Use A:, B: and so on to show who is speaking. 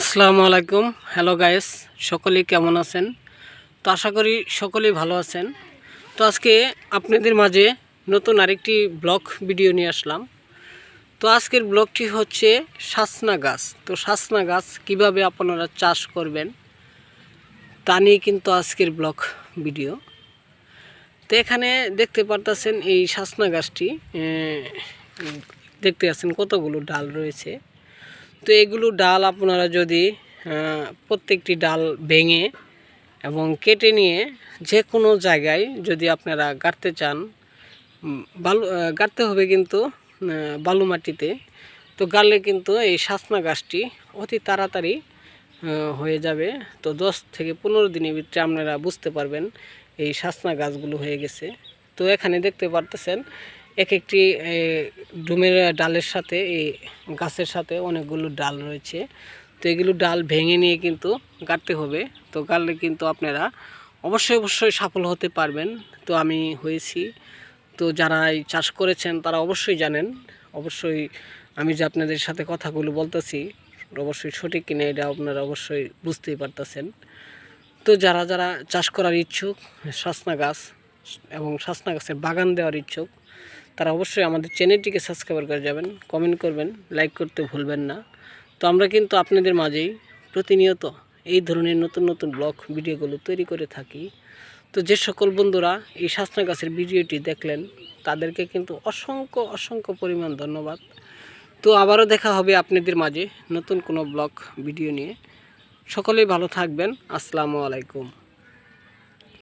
A: আসসালামু আলাইকুম। Hello guys সকলেই কেমন আছেন? তো আশা করি সকলেই ভালো আছেন। তো আজকে আপনাদের মাঝে নতুন আরেকটি ব্লগ ভিডিও নিয়ে আসলাম। তো আজকের ব্লগটি হচ্ছে শাসনা গাছ। তো শাসনা গাছ কীভাবে আপনারা চাষ করবেন, তা নিয়ে কিন্তু আজকের ব্লগ ভিডিও তো এখানে দেখতে পারতেছেন এই শাসনা গাছটি। দেখতে পাচ্ছেন কতগুলো ডাল রয়েছে। তো এগুলো ডাল আপনারা যদি প্রত্যেকটি ডাল ভেঙে এবং কেটে নিয়ে যে কোনো জায়গায় যদি আপনারা গাড়তে চান বালু গাড়তে হবে কিন্তু বালু মাটিতে, তো গাড়লে কিন্তু এই শাসনা গাছটি অতি তাড়াতাড়ি হয়ে যাবে। তো দশ থেকে পনেরো দিনের ভিতরে আপনারা বুঝতে পারবেন এই শাসনা গাছগুলো হয়ে গেছে। তো এখানে দেখতে পারতেছেন এক একটি ডুমের ডালের সাথে এই গাছের সাথে অনেকগুলো ডাল রয়েছে। তো এগুলো ডাল ভেঙে নিয়ে কিন্তু গাড়তে হবে। তো গাড়লে কিন্তু আপনারা অবশ্যই অবশ্যই সফল হতে পারবেন। তো আমি হয়েছি। তো যারা এই চাষ করেছেন, তারা অবশ্যই জানেন। অবশ্যই আমি যে আপনাদের সাথে কথাগুলো বলতেছি, অবশ্যই সঠিক কিনা এটা আপনারা অবশ্যই বুঝতেই পারতেছেন। তো যারা যারা চাষ করার ইচ্ছুক শাসনা গাছ এবং শাসনা গাছের বাগান দেওয়ার ইচ্ছুক তারা অবশ্যই আমাদের চ্যানেলটিকে সাবস্ক্রাইব করে যাবেন কমেন্ট করবেন লাইক করতে ভুলবেন না। তো আমরা কিন্তু আপনাদের মাঝেই প্রতিনিয়ত এই ধরনের নতুন নতুন ব্লগ ভিডিওগুলো তৈরি করে থাকি। তো যে সকল বন্ধুরা এই শাসনা গাছের ভিডিওটি দেখলেন, তাদেরকে কিন্তু অসংখ্য অসংখ্য পরিমাণ ধন্যবাদ। তো আবারও দেখা হবে আপনাদের মাঝে নতুন কোনো ব্লগ ভিডিও নিয়ে। সকলেই ভালো থাকবেন। আসসালামু আলাইকুম।